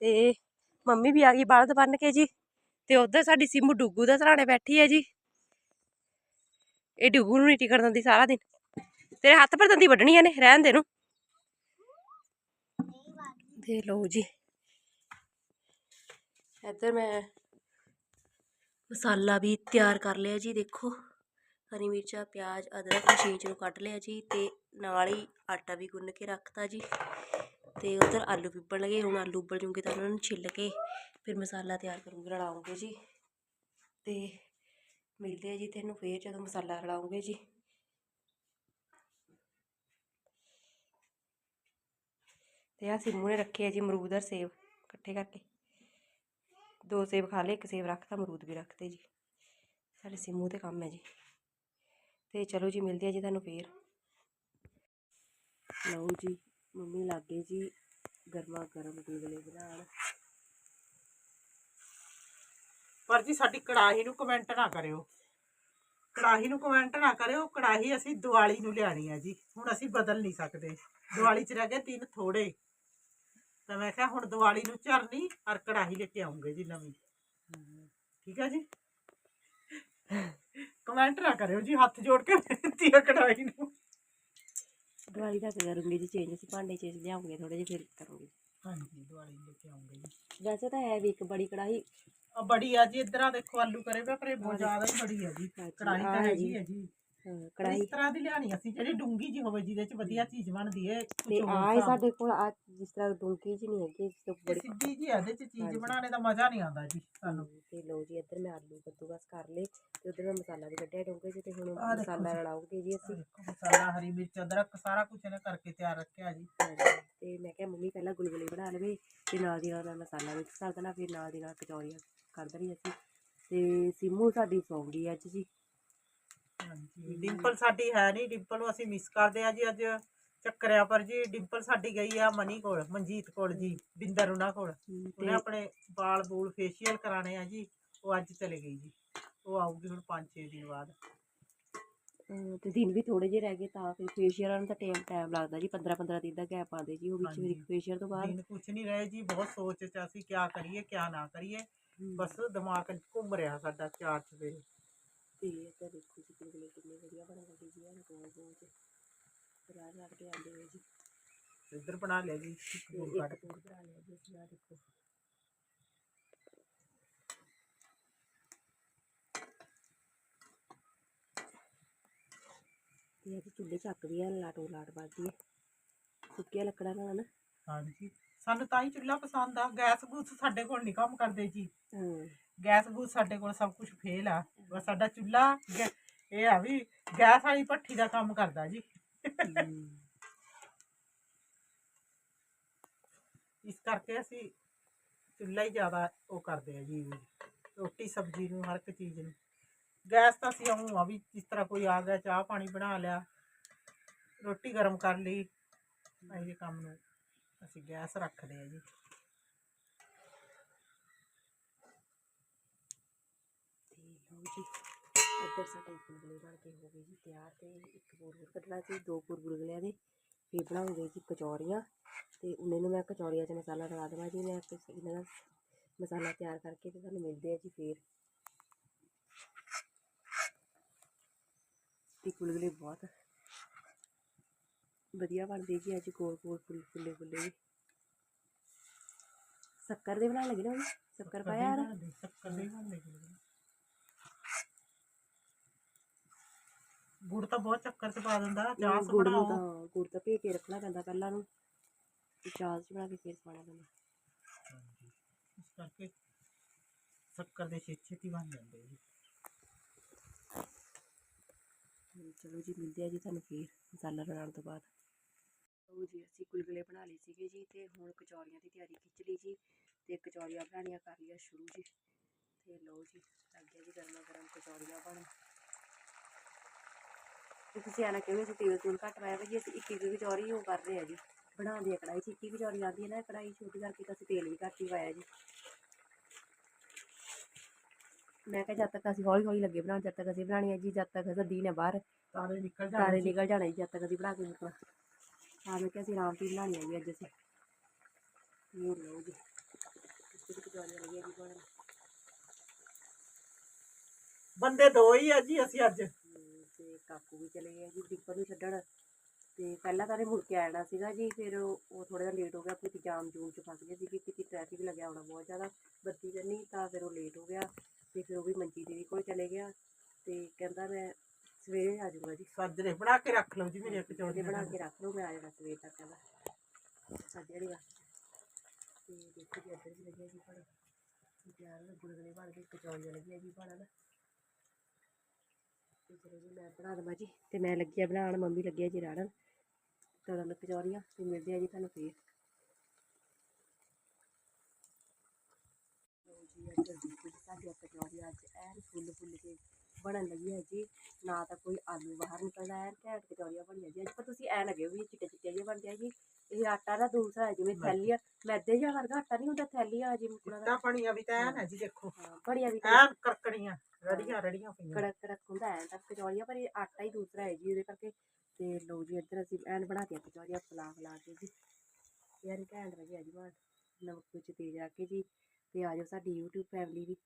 A: ਤੇ ਮੰਮੀ ਵੀ ਆ ਗਈ ਬਲਦ ਬੰਨ ਕੇ ਜੀ ਤੇ ਉਧਰ ਸਾਡੀ ਸਿੰਮੂ ਡੁੱਗੂ ਦਾ ਸਰਾਣੇ ਬੈਠੀ ਹੈ ਜੀ। ਇਹ ਡੁੱਗੂ ਨੂੰ ਨਹੀਂ ਟਿਕਣ ਦਿੰਦੀ ਸਾਰਾ ਦਿਨ। ਤੇਰੇ ਹੱਥ ਪਰ ਦੰਦੀ ਵੱਢਣੀਆਂ ਨੇ ਰਹਿਣ ਦੇ ਨੂੰ ਤੇ ਲਓ ਜੀ। ਇੱਧਰ ਮੈਂ ਮਸਾਲਾ ਵੀ ਤਿਆਰ ਕਰ ਲਿਆ ਜੀ, ਦੇਖੋ। ਹਰੀ ਮਿਰਚਾਂ, ਪਿਆਜ਼, ਅਦਰਕ, ਮਸ਼ੀਨ ਨੂੰ ਕੱਟ ਲਿਆ ਜੀ ਤੇ ਨਾਲ ਹੀ ਆਟਾ ਵੀ ਗੁੰਨ ਕੇ ਰੱਖਤਾ ਜੀ। ਤੇ ਉਧਰ ਆਲੂ ਵੀ ਉਬਲ ਲਗੇ ਹੁਣ ਆਲੂ ਉਬਲ ਜੂਗੇ ਤਾਂ ਉਹਨਾਂ ਨੂੰ ਛਿੱਲ ਕੇ ਫਿਰ ਮਸਾਲਾ ਤਿਆਰ ਕਰੂੰਗੇ, ਰਲਾਉਂਗੇ ਜੀ। ਤੇ ਮਿਲਦੇ ਆ ਜੀ ਤੈਨੂੰ ਫੇਰ ਜਦੋਂ ਮਸਾਲਾ ਰਲਾਉਂਗੇ ਜੀ। ਤੇ ਆ ਸਿੰਮੂ ਨੇ ਰੱਖੇ ਆ ਜੀ ਅਮਰੂਦ ਔਰ ਸੇਬ ਇਕੱਠੇ ਕਰਕੇ। ਦੋ ਸੇਬ ਖਾ ਲਏ, ਇੱਕ ਸੇਬ ਰੱਖਤਾ ਅਮਰੂਦ ਵੀ ਰੱਖਤੇ ਜੀ। ਸਾਡੇ ਸਿੰਮੂ ਤੇ ਕੰਮ ਹੈ ਜੀ। ਤੇ ਚਲੋ ਜੀ, ਮਿਲਦੇ ਆ ਜੀ ਤੁਹਾਨੂੰ ਫੇਰ। ਲਓ ਜੀ, ਮੰਮੀ ਲੱਗੇ ਜੀ ਗਰਮਾ ਗਰਮ ਗੁਲਗੁਲੇ ਬਣਾਉਣ।
B: ਪਰ ਜੀ, ਸਾਡੀ ਕੜਾਹੀ ਨੂੰ ਕਮੈਂਟ ਨਾ ਕਰਿਓ। ਕੜਾਹੀ ਨੂੰ ਕਮੈਂਟ ਨਾ ਕਰਿਓ, ਕੜਾਹੀ ਅਸੀਂ ਦੀਵਾਲੀ ਨੂੰ ਲਿਆਣੀ ਹੈ ਜੀ। ਹੁਣ ਅਸੀਂ ਬਦਲ ਨਹੀਂ ਸਕਦੇ। ਦੀਵਾਲੀ 'ਚ ਰਹਿ ਗਏ ਤਿੰਨ ਥੋੜੇ ਤਾਂ ਮੈਂ ਕਿਹਾ ਹੁਣ ਦੀਵਾਲੀ ਨੂੰ ਝਰਨੀ ਔਰ ਕੜਾਹੀ ਲੈ ਕੇ ਆਉਂਗੇ ਜੀ ਨਵੀਂ। ਠੀਕ ਹੈ ਜੀ? ਕਮੈਂਟ ਨਾ ਕਰਿਓ ਜੀ ਹੱਥ ਜੋੜ ਕੇ ਬੇਨਤੀ ਹੈ ਕੜਾਹੀ ਨੂੰ।
A: ਦਿਵਾਲੀ ਤੱਕ ਕਰੂੰਗੀ ਜੀ ਚੇਂਜ ਅਸੀਂ ਭਾਂਡੇ ਚੇਂਜ ਲਿਆਉਂਗੇ ਥੋੜੇ ਜਿਹੇ ਫਿਰ ਕਰੂੰਗੇ।
B: ਹਾਂਜੀ ਦੀਵਾਲੀ ਨੂੰ ਲੈ ਕੇ ਆਉਂਗੇ ਜੀ।
A: ਵੈਸੇ ਤਾਂ ਹੈ ਵੀ ਇੱਕ ਬੜੀ ਕੜਾਹੀ।
B: ਆ ਬੜੀ ਆ ਜੀ ਇਧਰਾਂ ਦੇਖੋ ਆਲੂ ਕਰੇ ਪਰ ਇਹ ਬਹੁਤ ਜ਼ਿਆਦਾ ਹੀ ਬੜੀ ਆ ਜੀ। ਕੜਾਹੀ ਤਾਂ ਹੈਗੀ
A: ਜੀ।
B: ਹੈ ਜੀ।
A: ਹਾਂ,
B: ਕੜਾਹੀ
A: ਕੜਾਹੀ
B: ਇਸ ਤਰ੍ਹਾਂ ਦੀ ਲਿਆਣੀ ਅਸੀਂ ਜਿਹੜੀ ਡੂੰਗੀ ਜੀ ਹੋਵੇ ਜਿਹਦੇ ਚ ਵਧੀਆ ਚੀਜ਼ ਬਣਦੀ ਹੈ ਕੁਛ
A: ਤੇ
B: ਹੋਰ
A: ਆਹ
B: ਹਿਸਾਬ।
A: ਸਾਡੇ ਕੋਲ ਆ ਜਿਸ ਤਰ੍ਹਾਂ ਡੂੰਕੀ ਜੀ ਨਹੀਂ ਹੈਗੀ ਜਿਸ ਤੋਂ
B: ਇਹ
A: ਬੜੀ
B: ਸਿੱਧੀ ਜੀ ਇਹਦੇ ਚ ਚੀਜ਼
A: ਹਾਂਜੀ।
B: ਬਣਾਉਣੇ ਦਾ ਮਜ਼ਾ ਨਹੀਂ ਆਉਂਦਾ ਜੀ ਸਾਨੂੰ।
A: ਤੇ ਲਓ ਜੀ ਇੱਧਰ ਮੈਂ ਆਲੂ ਕੱਦੂਕਸ ਕਰ ਲਏ ਤੇ ਉਧਰ ਮੈਂ ਮਸਾਲਾ ਵੀ ਕੱਢਿਆ ਡੋਂਗੇ ਚ ਤੇ ਹੁਣ
B: ਆਹ ਦੇਖੋ
A: ਮਸਾਲਾ
B: ਜੀ।
A: ਰਲਾਉਂਗੇ ਜੀ
B: ਆਹ
A: ਅਸੀਂ।
B: ਦੇਖੋ ਮਸਾਲਾ ਹਰੀ ਮਿਰਚ ਅਦਰਕ ਸਾਰਾ ਕੁਝ ਇਹਨੇ ਕਰਕੇ ਤਿਆਰ ਰੱਖਿਆ ਜੀ।
A: ਹਾਂਜੀ, ਤੇ ਮੈਂ ਕਿਹਾ ਮੰਮੀ ਪਹਿਲਾਂ ਗੁਲਗੁਲੇ ਬਣਾ ਲਵੇ ਤੇ ਨਾਲ ਦੀ ਨਾਲ ਮੈਂ ਮਸਾਲਾ ਮਿਕਸ ਕਰ ਦੇਣਾ ਫਿਰ ਨਾਲ ਦੀ ਨਾਲ ਕਚੌਰੀਆਂ ਕਰ ਦੇਣੀ ਅਸੀਂ। ਤੇ ਸਿੰਮੂ ਸਾਡੀ ਸੌਂ ਗਈ ਅੱਜ ਜੀ।
B: ਡਿੰਪਲ ਸਾਡੀ ਹੈ ਨਹੀਂ ਡਿੰਪਲ ਨੂੰ ਅਸੀਂ ਮਿਸ ਕਰਦੇ ਆ ਜੀ ਅੱਜ। ਚੱਕਰਿਆ ਪਰ ਜੀ ਡਿੰਪਲ ਸਾਡੀ ਗਈ ਆ ਮਨੀ ਕੋਲ ਮਨਜੀਤ ਕੋਲ ਜੀ ਬਿੰਦਰ ਉਹਨਾਂ ਕੋਲ। ਉਹਨੇ ਆਪਣੇ ਵਾਲ ਬੂਲ ਫੇਸ਼ੀਅਲ ਕਰਾਣੇ ਆ ਜੀ ਉਹ ਅੱਜ ਚਲੇ ਗਈ ਜੀ। ਉਹ ਆਊਗੀ ਹੁਣ 5-6 ਦਿਨ ਬਾਅਦ।
A: ਤੇ ਦਿਨ ਵੀ ਥੋੜੇ ਜਿਹੇ ਰਹਿ ਗਏ ਤਾਂ ਫਿਰ ਫੇਸ਼ੀਅਲ ਨੂੰ ਤਾਂ ਟਾਈਮ ਟਾਈਮ ਲੱਗਦਾ ਜੀ 15 15 ਦਿਨ ਦਾ ਗੈਪ ਆਉਂਦੇ ਜੀ ਉਹ ਵਿੱਚ। ਵਿੱਚ ਫੇਸ਼ੀਅਲ ਤੋਂ ਬਾਅਦ।
B: ਕੁਛ ਨਹੀਂ ਰਹੇ ਜੀ ਬਹੁਤ ਸੋਚ ਚ ਅਸੀਂ ਕਿਆ ਕਰੀਏ ਕਿਆ ਨਾ ਕਰੀਏ। ਬਸ ਦਿਮਾਗ ਘੁੰਮ ਰਿਹਾ ਸਾਡਾ ਚਾਰ ਚਵੇਰੇ
A: ਤੇ ਇੱਧਰ ਦੇਖੋ ਜੀ ਗੁਲਗੁਲੇ ਕਿੰਨੇ ਵਧੀਆ ਬਣ ਗਏ ਜੀ ਐਨ ਗੋਲ ਗੋਲ ਚ ਰਾਜ ਰਾਜ ਕੇ ਆਉਂਦੇ ਹੋਏ ਜੀ।
B: ਇੱਧਰ ਬਣਾ ਲਿਆ ਜੀ। ਇੱਕ
A: ਤੇ
B: ਗੋਲ
A: ਇੱਕ
B: ਕੱਟ
A: ਹੋਰ ਬਣਾ ਲਿਆ ਜੀ ਅਸੀਂ ਆਹ ਦੇਖੋ। ਤੇ ਅੱਜ ਚੁੱਲ੍ਹੇ ਚੱਕ ਵੀ ਆ ਲਾਟੋ ਲਾਟ ਵੱਜਦੀ ਹੈ ਸੁੱਕੀਆਂ ਲੱਕੜਾਂ ਨਾਲ ਨਾ।
B: ਹਾਂਜੀ। ਸਾਨੂੰ ਤਾਂ ਹੀ ਚੁੱਲ੍ਹਾ ਪਸੰਦ ਆ। ਗੈਸ ਗੂਸ ਸਾਡੇ ਕੋਲ ਨਹੀਂ ਕੰਮ ਕਰਦੇ ਜੀ।
A: ਹਾਂ।
B: ਗੈਸ ਗੂਸ ਸਾਡੇ ਕੋਲ ਸਭ ਕੁਝ ਫੇਲ ਆ। ਬਸ ਸਾਡਾ ਚੁੱਲ੍ਹਾ, ਗੈ- ਇਹ ਆ ਵੀ ਗੈਸ ਵਾਲੀ ਭੱਠੀ ਦਾ ਕੰਮ ਕਰਦਾ ਜੀ। ਇਸ ਕਰਕੇ ਅਸੀਂ ਚੁੱਲ੍ਹਾ ਹੀ ਜ਼ਿਆਦਾ ਉਹ ਕਰਦੇ ਆ ਜੀ, ਰੋਟੀ ਸਬਜ਼ੀ ਨੂੰ, ਹਰ ਇੱਕ ਚੀਜ਼ ਨੂੰ। ਗੈਸ ਤਾਂ ਅਸੀਂ ਆਉਂ ਆ ਵੀ ਜਿਸ ਤਰ੍ਹਾਂ ਕੋਈ ਆ ਗਿਆ, ਚਾਹ ਪਾਣੀ ਬਣਾ ਲਿਆ, ਰੋਟੀ ਗਰਮ ਕਰ ਲਈ ਇਹ ਕੰਮ ਨੂੰ ਅਸੀਂ ਗੈਸ ਰੱਖਦੇ ਆ ਜੀ
A: ਤੇ ਲਓ ਜੀ। ਇੱਧਰ ਸਾਡੇ ਗੁਲਗੁਲੇ ਬਣ ਕੇ ਹੋ ਗਏ ਜੀ ਤਿਆਰ ਤੇ ਇੱਕ ਬੋਰ ਹੋਰ ਕੱਢਣਾ ਸੀ ਦੋ ਗੁਲਗੁਲਿਆਂ ਦੇ ਫਿਰ ਬਣਾਉਂਗੇ ਜੀ ਕਚੌਰੀਆਂ ਤੇ ਉਹਨੇ ਨੂੰ ਮੈਂ ਕਚੌਰੀਆਂ 'ਚ ਮਸਾਲਾ ਰਲਾ ਦੇਵਾਂ ਜੀ ਮੈਂ ਇਹਨਾਂ ਦਾ ਮਸਾਲਾ ਤਿਆਰ ਕਰਕੇ ਤੇ ਤੁਹਾਨੂੰ ਮਿਲਦੇ ਆ ਜੀ ਫੇਰ। ਤੇ ਗੁਲਗੁਲੇ ਬਹੁਤ ਵਧੀਆ ਬਣਦੇ ਜੀ ਅੱਜ ਗੋਲ ਗੋਲ ਫੁੱਲ ਫੁੱਲੇ ਫੁੱਲੇ ਸ਼ੱਕਰ ਦੇ ਬਣਾਉਣ ਲੱਗੇ ਨਾ? ਸ਼ੱਕਰ ਪਾਇਆ ਯਾਰ?
B: ਸ਼ੱਕਰ ਦੇ ਬਣਦੇ ਗੁਲਗੁਲੇ ਗੁੜ ਤਾਂ ਬਹੁਤ ਚੱਕਰ ਚ ਪਾ ਦਿੰਦਾ ਚਾਹ ਚ
A: ਗੁੜ ਨੂੰ
B: ਬਣਾਓ।
A: ਤਾਂ ਗੁੜ ਤਾਂ ਭੇ ਕੇ ਰੱਖਣਾ ਪੈਂਦਾ ਪਹਿਲਾਂ ਨੂੰ। ਤੇ ਚਾਹ 'ਚ ਬਣਾ ਕੇ ਫੇਰ ਪਾਉਣਾ ਪੈਂਦਾ।
B: ਹਾਂਜੀ। ਇਸ ਕਰਕੇ ਸ਼ੱਕਰ ਦੇ ਛੇਤੀ ਛੇਤੀ ਬਣ ਜਾਂਦੇ ਜੀ।
A: ਤੇ ਚਲੋ ਜੀ ਮਿਲਦੇ ਆ ਜੀ ਤੁਹਾਨੂੰ ਫੇਰ ਮਸਾਲਾ ਬਣਾਉਣ ਤੋਂ ਬਾਅਦ। ਲਓ ਜੀ ਅਸੀਂ ਗੁਲਗੁਲੇ ਬਣਾ ਲਏ ਸੀਗੇ ਜੀ ਤੇ ਹੁਣ ਕਚੌਰੀਆਂ ਦੀ ਤਿਆਰੀ ਖਿੱਚ ਲਈ ਜੀ ਤੇ ਕਚੌਰੀਆਂ ਬਣਾਉਣੀਆਂ ਕਰ ਲਿਆ ਸ਼ੁਰੂ ਜੀ। ਤੇ ਲਓ ਜੀ ਲੱਗ ਗਿਆ ਜੀ ਗਰਮਾ ਗਰਮ ਕਚੌਰੀਆਂ ਬਣ ਤੇ ਤੁਸੀਂ ਆਣਾ ਕਿਉਂ ਅਸੀਂ ਤੇਲ ਤੂਲ ਘੱਟ ਪਾਇਆ ਵਾ ਜੀ ਅਸੀਂ ਇੱਕ ਇੱਕ ਕਚੌਰੀ ਉਹ ਕਰ ਰਹੇ ਆ ਜੀ ਬਣਾਉਂਦੇ ਆ ਕੜਾਈ 'ਚ ਇੱਕ ਹੀ ਕਚੌਰੀ ਆਉਂਦੀ ਹੈ ਨਾ ਕੜਾਈ ਛੋਟੀ ਕਰਕੇ ਤਾਂ ਅਸੀਂ ਤੇਲ ਵੀ ਘੱਟ ਹੀ ਪਾਇਆ ਜੀ। ਮੈਂ ਕਿਹਾ ਜਦ ਤੱਕ ਅਸੀਂ ਹੌਲੀ ਹੌਲੀ ਲੱਗੇ ਬਣਾਉਣ ਜਦ ਤੱਕ ਅਸੀਂ ਬਣਾਉਣੀ ਹੈ ਜੀ ਜਦ ਤੱਕ ਸੱਦੀ ਨੇ ਬਾਹਰ
B: ਤਾਰੇ ਨਿਕਲ
A: ਤਾਰੇ
B: ਜਾਂਦੇ ਜੀ।
A: ਨਿਕਲ ਜਾਣਾ ਜੀ ਜਦ ਤੱਕ ਅਸੀਂ ਬਣਾ ਕੇ ਮੁੱਕਣਾ। ਤਾਂ ਮੈਂ ਕਿਹਾ ਅਸੀਂ ਆਰਾਮ ਨਾਲ ਬਣਾਉਣੀ ਹੈ ਜੀ ਅੱਜ ਅਸੀਂ। ਇਹ ਲਓ ਜੀ ਕਿਤੇ ਕਚੌਰੀਆਂ ਲੱਗੀਆਂ ਜੀ ਬਣਨ।
B: ਬੰਦੇ ਦੋ ਹੀ ਆ ਜੀ ਅਸੀਂ ਅੱਜ।
A: ਹਮ, ਤੇ ਕਾਕੂ ਵੀ ਚਲੇ ਗਏ ਜੀ ਦੀਪਕ ਨੂੰ ਛੱਡਣ। ਤੇ ਪਹਿਲਾਂ ਤਾਂ ਇਹਨੇ ਮੁੜ ਕੇ ਆਣਾ ਸੀਗਾ ਜੀ ਫਿਰ ਉਹ ਥੋੜਾ ਜਿਹਾ ਲੇਟ ਹੋ ਗਿਆ ਆਪਣੀ ਜਾਮ ਜੂਮ ਚ ਫਸ ਗਿਆ ਸੀ ਕਿ ਕਿਤੇ ਟ੍ਰੈਫਿਕ ਲੱਗਿਆ ਹੋਣਾ ਬਹੁਤ ਜ਼ਿਆਦਾ ਬੱਤੀ ਕਰਨੀ ਤਾਂ ਫਿਰ ਉਹ ਲੇਟ ਹੋ ਗਿਆ ਤੇ ਫਿਰ ਉਹ ਵੀ ਮੰਜੀ ਦੇਵੀ ਕੋਲ ਚਲੇ ਗਿਆ ਤੇ ਕਹਿੰਦਾ ਮੈਂ ਸਵੇਰੇ ਆ ਜਾਊਗਾ ਜੀ।
B: ਸਾਜਰੇ ਬਣਾ ਕੇ ਰੱਖ ਲਓ ਜੀ ਮੇਰੇ ਕਚੌੜੀ
A: ਬਣਾ ਕੇ ਰੱਖ ਲਓ ਮੈਂ ਆ ਜਾਣਾ ਸਵੇਰ ਤੱਕ ਕਹਿੰਦਾ। ਵਾਲੀ ਵਾਸਤੇ ਤੇ ਦੇਖੋ ਜੀ ਇੱਧਰ ਵੀ ਲੱਗਿਆ ਜੀ ਬਣ ਤਿਆਰ ਹੋ ਗੁਲਗੁਲੇ ਬਣ ਗਏ ਕਚੌਰੀਆਂ ਲੱਗੀਆਂ ਜੀ ਬਣਨ ਤੇ ਚਲੋ ਜੀ, ਮੈਂ ਬਣਾ ਦੇਵਾਂ ਜੀ। ਤੇ ਮੈਂ ਲੱਗੀ ਆ ਬਣਾਉਣ, ਮੰਮੀ ਲੱਗੀ ਆ ਜੀ ਰਾੜਨ। ਤੜਨ ਕਚੌਰੀਆਂ ਤੇ ਮਿਲਦੇ ਆ ਜੀ ਤੁਹਾਨੂੰ ਫੇਰ। ਲਓ ਜੀ ਇੱਧਰ ਦੇਖੋ ਜੀ ਸਾਡੀਆਂ ਕਚੌਰੀਆਂ ਅੱਜ ਐਨ ਫੁੱਲ ਫੁੱਲ ਕੇ ਬਣਨ ਲੱਗੀ ਹੈ ਜੀ। ਨਾ ਤਾਂ ਕੋਈ ਆਲੂ ਬਾਹਰ ਨਿਕਲਦਾ ਹੈ ਘੈਂਟ ਕਚੌਰੀਆਂ ਬਣੀਆਂ ਜੀ। ਅੱਜ ਪਰ ਤੁਸੀਂ ਐ ਲੱਗੇ ਵੀ ਚਿੱਟੇ ਚਿੱਟੇ ਜਿਹੇ ਬਣਦੇ ਆ ਜੀ। ਇਹ ਆਟਾ ਨਾ ਦੂਸਰਾ ਹੈ ਜਿਵੇਂ ਥੈਲੀਆਂ ਮੈਦੇ ਜਿਹਾ ਵਰਗਾ ਆਟਾ ਨਹੀਂ ਹੁੰਦਾ ਥੈਲੀਆਂ ਜਿਵੇਂ ਮੁਕਣਾ ਦਾ
B: ਬਣੀਆਂ ਵੀ ਤਾਂ ਐਨ ਹੈ ਜੀ ਦੇਖੋ।
A: ਹਾਂ ਬੜੀਆਂ ਵੀ
B: ਐਨ ਕਰਕੜੀਆਂ ਰੜੀਆਂ ਰੜੀਆਂ ਪਈਆਂ।
A: ਕੜਕ ਕੜਕ ਹੁੰਦਾ ਐ ਤਾਂ ਕਚੌਰੀਆਂ ਪਰ ਇਹ ਆਟਾ ਹੀ ਦੂਸਰਾ ਹੈ ਜੀ ਉਹਦੇ ਕਰਕੇ ਤੇ ਲਓ ਜੀ ਇੱਧਰ ਅਸੀਂ ਐਨ ਬਣਾਤੀਆਂ ਕਚੌਰੀਆਂ ਫਲਾ ਫਲਾ ਕੇ ਜੀ। ਯਾਰ ਘੈਂਟ ਵਧੀਆ ਜੀ ਬਣ ਨਮਕ ਵਿੱਚ ਤੇਜ਼ ਰੱਖ ਕੇ ਜੀ ਤੇ ਆ ਜਾਓ ਸਾਡੀ YouTube ਫੈਮਿਲੀ ਵੀ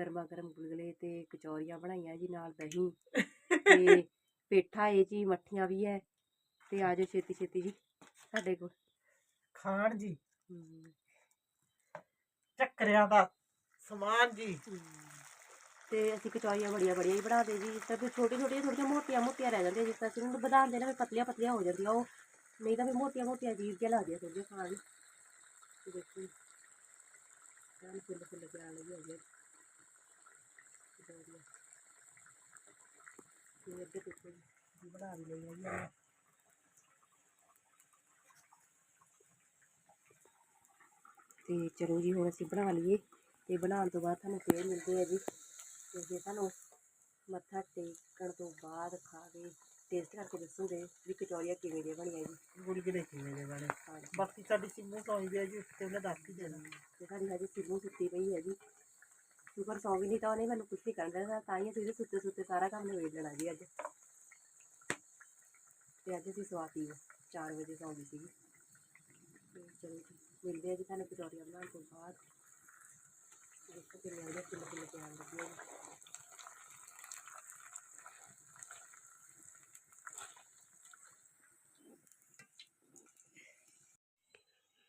A: ਗਰਮਾ ਗਰਮ ਗੁਲਗੁਲੇ ਤੇ ਕਚੌਰੀਆਂ ਬਣਾਈਆਂ ਜੀ ਨਾਲ ਦਹੀਂ ਤੇ ਪੇਠਾ ਏ ਜੀ ਮੱਠੀਆਂ ਵੀ ਹੈ ਤੇ ਆ ਜਾਓ ਛੇਤੀ ਛੇਤੀ ਜੀ ਸਾਡੇ ਕੋਲ।
B: ਖਾਣ ਜੀ। ਚੱਕਰਿਆਂ ਦਾ ਸਮਾਨ ਜੀ।
A: ਤੇ ਅਸੀਂ ਕਚੌਰੀਆਂ ਬੜੀਆਂ ਬੜੀਆਂ ਹੀ ਬਣਾਦੇ ਜੀ ਜਿਸ ਤਰ੍ਹਾਂ ਛੋਟੀ ਛੋਟੀਆਂ ਥੋੜੀਆਂ ਮੋਟੀਆਂ ਮੋਟੀਆਂ ਰਹਿ ਜਾਂਦੀਆਂ ਜਿਸ ਤਰ੍ਹਾਂ ਅਸੀਂ ਉਹਨੂੰ ਵਧਾਉਂਦੇ ਨਾ ਫਿਰ ਪਤਲੀਆਂ ਪਤਲੀਆਂ ਹੋ ਜਾਂਦੀਆਂ ਉਹ। ਨਹੀਂ ਤਾਂ ਫਿਰ ਮੋਟੀਆਂ ਮੋਟੀਆਂ ਅਜੀਬ ਜਿਹਾ ਲੱਗਦੀਆਂ ਥੋੜੀਆਂ ਖਾਣ ਦੇਖੋ ਫੁੱਲ ਫੁੱਲ ਆਣ ਲੱਗੀ ਹੋ ਗਿਆ ਤੇ ਬਣਾ ਵੀ ਲਈ ਜੀ ਆਪਾਂ। ਤੇ ਚਲੋ ਜੀ ਹੁਣ ਅਸੀਂ ਬਣਾ ਲਈਏ ਤੇ ਬਣਾਉਣ ਤੋਂ ਬਾਅਦ ਤੁਹਾਨੂੰ ਫੇਰ ਮਿਲਦੇ ਆ ਜੀ। ਤੇ ਜੇ ਤੁਹਾਨੂੰ ਮੱਥਾ ਟੇਕਣ ਤੋਂ ਬਾਅਦ ਖਾ ਕੇ ਟੇਸਟ ਕਰਕੇ ਦੱਸੂਗੇ ਵੀ ਕਚੌਰੀਆਂ ਕਿਵੇਂ ਦੀਆਂ ਬਣੀਆਂ ਜੀ।
B: ਗੁਲਗੁਲੇ ਕਿਵੇਂ ਦੇ ਬਣੇ ਬਾਕੀ ਸਾਡੀ ਸਿੰਮੂ ਸੌਂ ਹੈ ਜੀ ਉੱਤੇ ਉਹਨੇ ਦੱਸ ਹੀ ਦੇਣਾ।
A: ਤੇ ਸਾਡੀ ਹਜੇ ਸਿੱਧੂ ਸੁੱਤੀ ਪਈ ਹੈ ਜੀ। ਸ਼ੁਕਰ ਸੌਂ ਵੀ ਨਹੀਂ ਤਾਂ ਉਹਨੇ ਮੈਨੂੰ ਕੁਛ ਨਹੀਂ ਕਰਨ ਦੇਣਾ, ਤਾਂ ਹੀ ਅਸੀਂ ਇਹਦੇ ਸੁੱਤੇ ਸੁੱਤੇ ਸਾਰਾ ਕੰਮ ਨਿਬੇੜ ਲੈਣਾ ਜੀ ਅੱਜ। ਤੇ ਅੱਜ ਅਸੀਂ ਸਵਾਤੀ 4 ਵਜੇ ਸੌਂ ਗਈ ਸੀਗੀ। ਚਲੋ ਜੀ, ਮਿਲਦੇ ਆ ਜੀ ਤੁਹਾਨੂੰ ਕਚੌਰੀਆਂ ਬਣਾਉਣ ਤੋਂ ਬਾਅਦ। ਦੇਖੋ ਕਿੰਨੇ ਵਧੀਆ ਫੁੱਲ ਫੁੱਲ ਕੇ ਆਉਣ ਜੀ।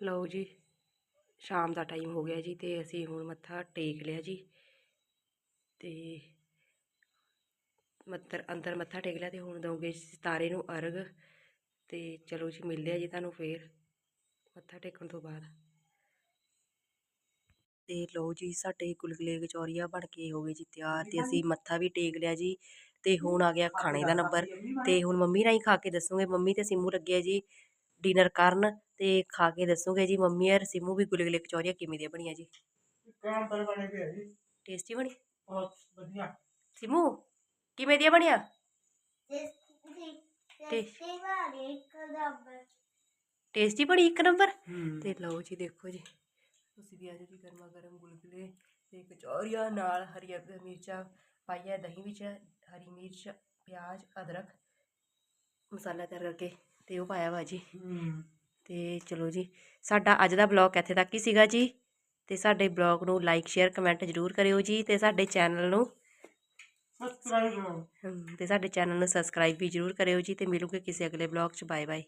A: ਲਓ ਜੀ, ਸ਼ਾਮ ਦਾ ਟਾਈਮ ਹੋ ਗਿਆ ਜੀ ਤੇ ਅਸੀਂ ਹੁਣ ਮੱਥਾ ਟੇਕ ਲਿਆ ਜੀ। ਤੇ ਮੱਤਰ ਅੰਦਰ ਮੱਥਾ ਟੇਕ ਲਿਆ ਤੇ ਹੁਣ ਦਊਂਗੇ ਸਿਤਾਰੇ ਨੂੰ ਅਰਗ ਤੇ ਚਲੋ ਜੀ ਮਿਲਦੇ ਆ ਜੀ ਤੁਹਾਨੂੰ ਫੇਰ ਮੱਥਾ ਟੇਕਣ ਤੋਂ ਬਾਅਦ। ਤੇ ਲਓ ਜੀ ਸਾਡੇ ਗੁਲਗੁਲੇ ਕਚੌਰੀਆਂ ਬਣ ਕੇ ਹੋ ਗਏ ਜੀ ਤਿਆਰ ਤੇ ਅਸੀਂ ਮੱਥਾ ਵੀ ਟੇਕ ਲਿਆ ਜੀ ਤੇ ਹੁਣ ਆ ਗਿਆ ਖਾਣੇ ਦਾ ਨੰਬਰ ਤੇ ਹੁਣ ਮੰਮੀ ਨਾਲ ਹੀ ਖਾ ਕੇ ਦੱਸੂਗੇ ਮੰਮੀ ਤੇ ਸਿੰਮੂ ਲੱਗੇ ਆ ਜੀ ਡਿਨਰ ਕਰਨ ਤੇ ਖਾ ਕੇ ਦੱਸੂਗੇ ਜੀ ਮੰਮੀ ਔਰ ਸਿੰਮੂ ਵੀ ਗੁਲਗੁਲੇ ਕਚੌਰੀਆਂ ਕਿਵੇਂ ਦੀਆਂ ਬਣੀਆਂ ਜੀ। ਟੇਸਟੀ ਬਣੀ?
B: ਬਹੁਤ ਵਧੀਆ।
A: ਸਿੰਮੂ ਕਿਵੇਂ ਦੀਆਂ ਬਣੀਆਂ?
C: Tasty tasty. ਇੱਕ ਨੰਬਰ।
A: ਟੇਸਟੀ ਬਣੀ ਇੱਕ ਨੰਬਰ?
B: ਹੂੰ।
A: ਤੇ ਲਓ ਜੀ ਦੇਖੋ ਜੀ। ਤੁਸੀਂ ਵੀ ਆਜੋ ਜੀ ਗਰਮਾ ਗਰਮ ਗੁਲਗੁਲੇ ਤੇ ਕਚੌਰੀਆਂ ਨਾਲ ਹਰੀਆਂ ਮਿਰਚਾਂ ਪਾਈਆਂ ਦਹੀਂ ਵਿੱਚ ਹਰੀ ਮਿਰਚ ਪਿਆਜ਼ ਅਦਰਕ ਮਸਾਲਾ ਤਿਆਰ ਕਰਕੇ ਤੇ ਉਹ ਪਾਇਆ ਵਾ ਜੀ। ਤੇ ਚਲੋ ਜੀ ਸਾਡਾ ਅੱਜ ਦਾ ਬਲੌਗ ਇੱਥੇ ਤੱਕ ਹੀ ਸੀਗਾ ਜੀ। ਤੇ ਸਾਡੇ ਬਲੌਗ ਨੂੰ ਲਾਈਕ ਸ਼ੇਅਰ ਕਮੈਂਟ ਜ਼ਰੂਰ ਕਰਿਓ ਜੀ ਤੇ ਸਾਡੇ ਚੈਨਲ ਨੂੰ
B: ਸਬਸਕ੍ਰਾਈਬ
A: ਤੇ ਸਾਡੇ ਚੈਨਲ ਨੂੰ ਸਬਸਕ੍ਰਾਈਬ ਵੀ ਜ਼ਰੂਰ ਕਰਿਓ ਜੀ ਤੇ ਮਿਲੂਗੇ ਕਿਸੇ ਅਗਲੇ ਬਲੌਗ 'ਚ। Bye bye